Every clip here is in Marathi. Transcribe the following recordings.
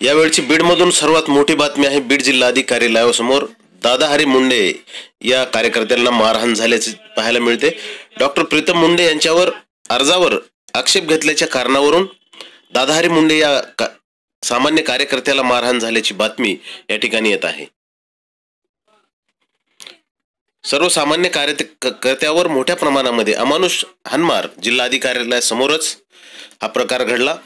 यावेळची बीडमधून सर्वात मोठी बातमी आहे बीड जिल्हाधिकारी कार्यालयासमोर दादाहरी मुंडे या कार्यकर्त्यांना मारहाण झाल्याचे पाहायला मिळते. डॉक्टर प्रीतम मुंडे यांच्यावर अर्जावर आक्षेप घेतल्याच्या कारणावरून दादाहरी मुंडे या का- सामान्य कार्यकर्त्याला मारहाण झाल्याची बातमी या ठिकाणी येत आहे. सर्वसामान्य कार्यकर्त्यावर मोठ्या प्रमाणामध्ये अमानुष हानमार जिल्हाधिकाऱ्यालयासमोरच हा प्रकार घडला.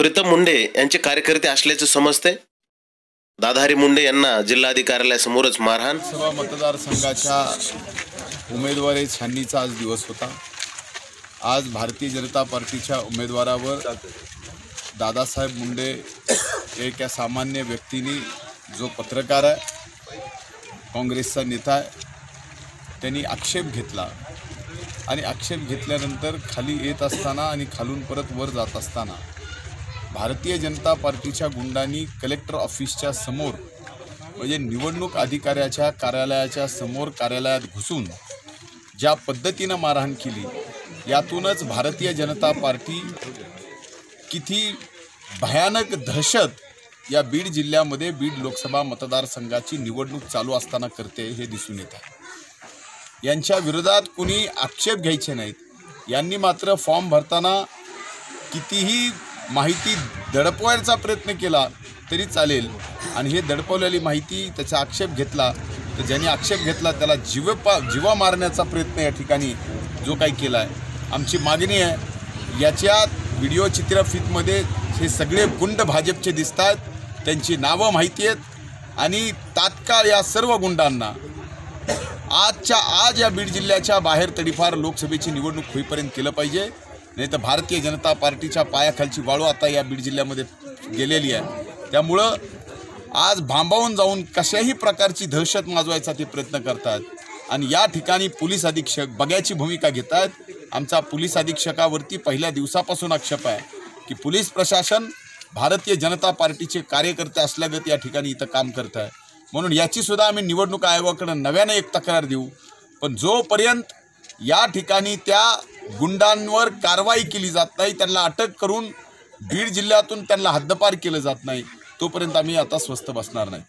प्रीतम मुंडे यांचे कार्यकर्ते असल्याचे समजते. दादाहरी मुंडे यांना जिल्हाधिकाऱ्यालयासमोरच मारहाण. लोकसभा मतदारसंघाच्या उमेदवारी छाननीचा आज दिवस होता. आज भारतीय जनता पार्टीच्या उमेदवारावर दादासाहेब मुंडे एक या सामान्य व्यक्तीने जो पत्रकार आहे काँग्रेसचा नेता आहे त्यांनी आक्षेप घेतला. आणि आक्षेप घेतल्यानंतर खाली येत असताना आणि खालून परत वर जात असताना भारतीय जनता पार्टीच्या गुंडांनी कलेक्टर ऑफिसच्या समोर म्हणजे निवडणूक अधिकाऱ्याच्या कार्यालयाच्या समोर कार्यालयात घुसून ज्या पद्धतीनं मारहाण केली यातूनच भारतीय जनता पार्टी किती भयानक दहशत या बीड जिल्ह्यामध्ये बीड लोकसभा मतदारसंघाची निवडणूक चालू असताना करते हे दिसून येत आहे. यांच्या विरोधात कुणी आक्षेप घ्यायचे नाहीत. यांनी मात्र फॉर्म भरताना कितीही माहिती दडपवायचा प्रयत्न केला तरी चालेल. आणि हे दडपवलेली माहिती त्याचा आक्षेप घेतला. तर ज्यांनी आक्षेप घेतला त्याला जीवपा जीवा मारण्याचा प्रयत्न या ठिकाणी जो काही केला आहे आमची मागणी आहे याच्या व्हिडिओ चित्रफितमध्ये हे सगळे गुंड भाजपचे दिसत आहेत त्यांची नावं माहिती आहेत. आणि तात्काळ या सर्व गुंडांना आजच्या आज या बीड जिल्ह्याच्या बाहेर तडीफार लोकसभेची निवडणूक होईपर्यंत केलं पाहिजे. नाही तर भारतीय जनता पार्टीच्या पायाखालची वाळू आता या बीड जिल्ह्यामध्ये गेलेली आहे. त्यामुळं आज भांबावून जाऊन कशाही प्रकारची दहशत माजवायचा ते प्रयत्न करतात. आणि या ठिकाणी पोलीस अधीक्षक बघ्याची भूमिका घेत आहेत आमचा पोलीस अधीक्षकावरती पहिल्या दिवसापासून आक्षेप आहे की पोलीस प्रशासन भारतीय जनता पार्टीचे कार्यकर्ते असल्यागत या ठिकाणी इथं काम करत आहे. म्हणून याचीसुद्धा आम्ही निवडणूक आयोगाकडं नव्याने एक तक्रार देऊ. पण जोपर्यंत या ठिकाणी त्या गुंडांवर कारवाई केली जात नाही. त्यांना अटक करून बीड जिल्ह्यातून त्यांना हद्दपार केलं जात नाही. तोपर्यंत आम्ही आता स्वस्थ बसणार नाही.